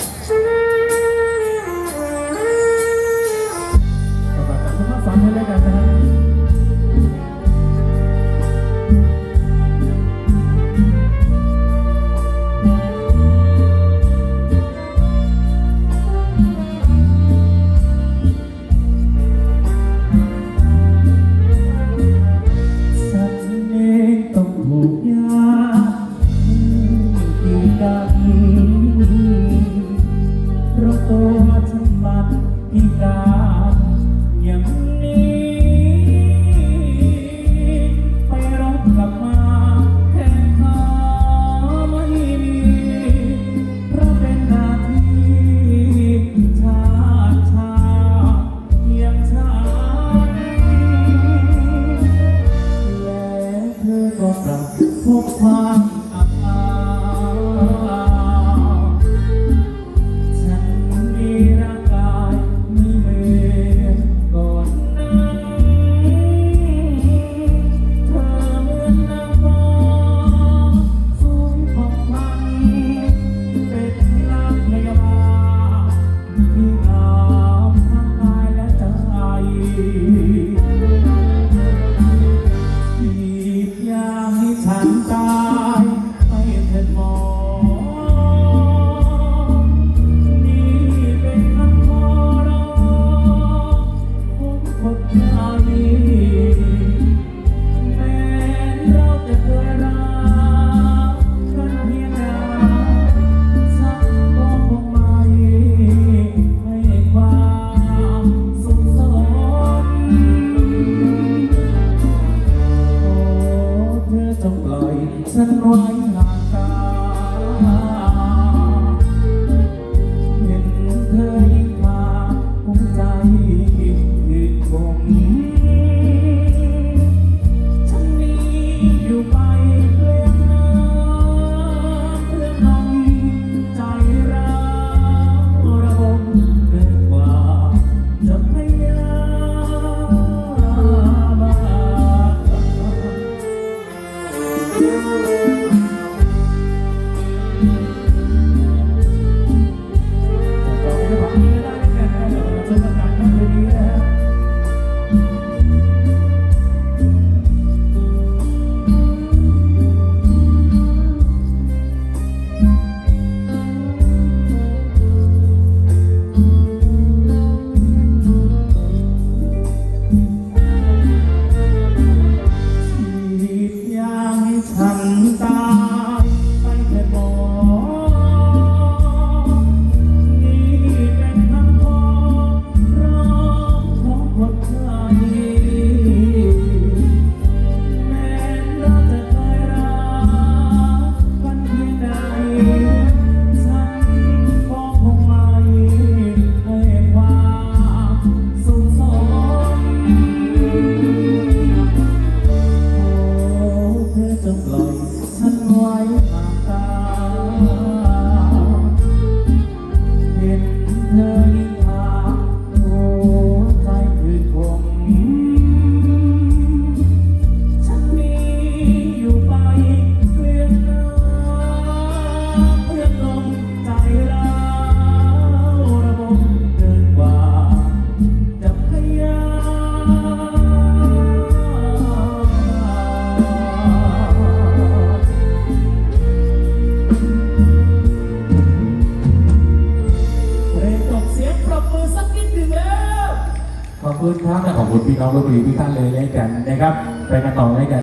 Bye. ก็กลับพบความ คุณครับขอบคุณพี่น้องลบบุรีทุกท่านเลยเลยกันนะครับไปกันต่อเลยกัน